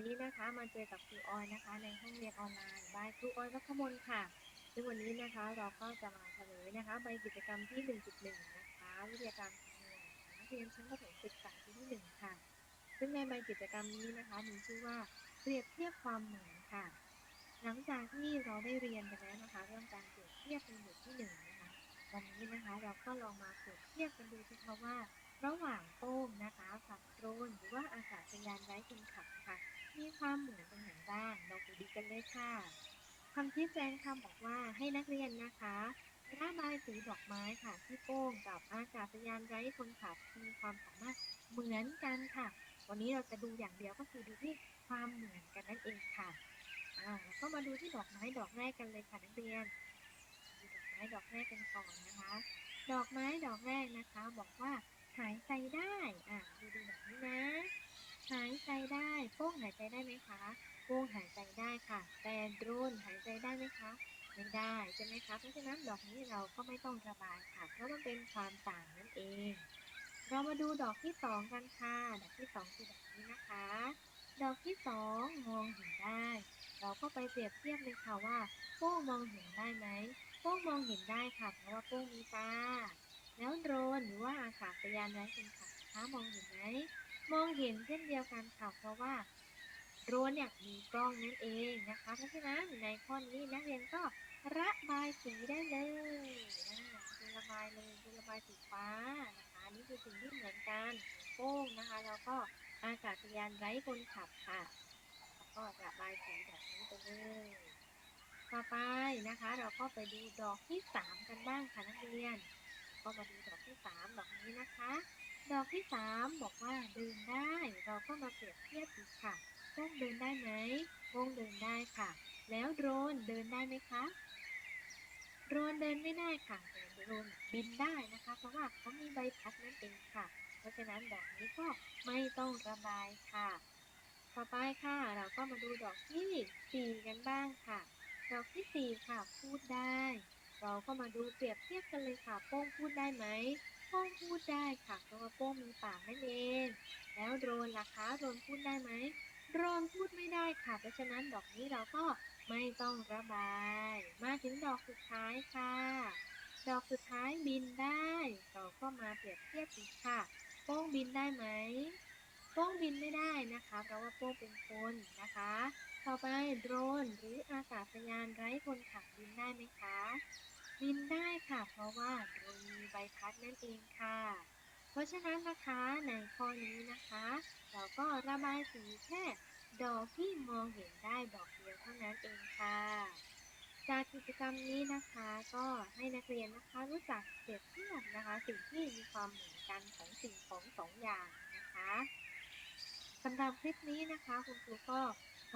นี้นะคะมาเจอกับครูออยนะคะ ในห้องเรียนออนไลน์บายครูออยรักมลค่ะซึ่งวันนี้นะคะเราก็จะมาเฉลยนะคะใบกิจกรรมที่ 1.1 นะคะ วิทยาการคำนวณของนักเรียนชั้นประถมศึกษาปีที่ 1 ค่ะ ซึ่งในใบกิจกรรมนี้นะคะมีชื่อว่าเปรียบเทียบความเหมือนค่ะ หลังจากที่เราได้เรียนกันแล้วนะคะ เรื่องการเปรียบเทียบในหมวดที่ 1 นะคะ วันนี้นะคะเราก็ลองมาเปรียบเทียบกันดูสิคะว่าระหว่างโป้งนะคะกับโดรนหรือว่าอากาศยานไร้คนขับนะคะ ความเหมือนตรงไหนบ้างเราไปดูกันเลยค่ะคำชี้แจงคำบอกว่าให้นักเรียนนะคะระบายสีดอกไม้ค่ะที่โป้งกับอากาศยานไร้คนขับมีความสามารถเหมือนกันค่ะ วันนี้เราจะดูอย่างเดียวก็คือดูที่ความเหมือนกันนั่นเองค่ะอ่าแล้วก็มาดูที่ดอกไม้ดอกแรกกันเลยค่ะนักเรียนดูดอกไม้ดอกแรกกันก่อนนะคะ ดอกไม้ดอกแรกนะคะ บอกว่าหายใจได้อะดูดูแบบนี้นะ หายใจได้โป้งหายใจได้ไหมคะโป้งหายใจได้ค่ะ แต่โดรนหายใจได้ไหมคะไม่ได้ใช่ไหมคะเพราะฉะนั้นดอกนี้เราก็ไม่ต้องระบายค่ะเพราะมันเป็นความต่างนั่นเอง เรามาดูดอกที่สองกันค่ะดอกที่สองคือดอกนี้นะคะ ดอกที่สองมองเห็นได้ เราก็ไปเปรียบเทียบเลยค่ะว่าโป้งมองเห็นได้ไหมโป้งมองเห็นได้ค่ะเพราะว่าโป้งมีตาแล้วโดรนหรือว่าอากาศยานไร้คนขับนะคะมองเห็นไหม มองเห็นเช่นเดียวกันค่ะเพราะว่าโดรนเนี่ยมีกล้องนั่นเองนะคะ เพราะฉะนั้นในข้อนี้นักเรียนก็ระบายสีได้เลยอ่าคือระบายเลยคือระบายสีฟ้านะคะนี่คือสิ่งที่เหมือนกันโป้งนะคะ แล้วก็อากาศยานไร้คนขับค่ะแล้วก็ระบายสีแบบนี้ไปเลยต่อไปนะคะ เราก็ไปดูดอกที่สามกันบ้างค่ะนักเรียน ก็มาดูดอกที่สามดอกนี้นะคะ ดอกที่สามบอกว่าเดินได้ เราก็มาเปรียบเทียบอีกค่ะโป้งเดินได้ไหมโป้งเดินได้ค่ะ แล้วโดรนเดินได้ไหมคะโดรนเดินไม่ได้ค่ะแต่โดรนบินได้นะคะ เพราะว่าเขามีใบพัดนั่นเองค่ะ เพราะฉะนั้นดอกนี้ก็ไม่ต้องระบายค่ะ ต่อไปค่ะเราก็มาดูดอกที่สี่กันบ้างค่ะ ดอกที่สี่ค่ะพูดได้ เราก็มาดูเปรียบเทียบกันเลยค่ะโป้งพูดได้ไหม โป้งพูดได้ค่ะเพราะว่าโป้งมีปากนั่นเอง แล้วโดรนล่ะคะโดรนพูดได้ไหมโดรนพูดไม่ได้ค่ะ เพราะฉะนั้นดอกนี้เราก็ไม่ต้องระบาย มาถึงดอกสุดท้ายค่ะ ดอกสุดท้ายบินได้ เราก็มาเปรียบเทียบอีกค่ะ โป้งบินได้ไหมโป้งบินไม่ได้นะคะ เพราะว่าโป้งเป็นคนนะคะ ต่อไปโดรนหรืออากาศยานไร้คนขับบินได้ไหมคะ บินได้ค่ะ เพราะว่าโดรนมีใบพัดนั่นเองค่ะ เพราะฉะนั้นนะคะในข้อนี้นะคะ เราก็ระบายสีแค่ดอกที่มองเห็นได้ดอกเดียวเท่านั้นเองค่ะ จากกิจกรรมนี้นะคะก็ให้นักเรียนนะคะรู้จักเปรียบเทียบนะคะ สิ่งที่มีความเหมือนกันของสิ่งของสองอย่างนะคะสำหรับคลิปนี้นะคะคุณครูก็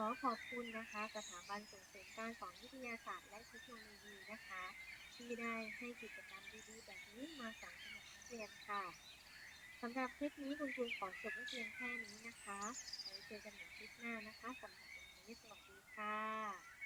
ขอขอบคุณนะคะสถาบันส่งเสริมการสอนวิทยาศาสตร์และเทคโนโลยีนะคะ ที่ได้ให้กิจกรรมดีๆแบบนี้มาสั่งสำหรับนักเรียนค่ะสำหรับคลิปนี้คุณครูขอจบไว้เพียงแค่นี้นะคะไว้เจอกันใหม่คลิปหน้านะคะสำหรับวันนี้สวัสดีค่ะ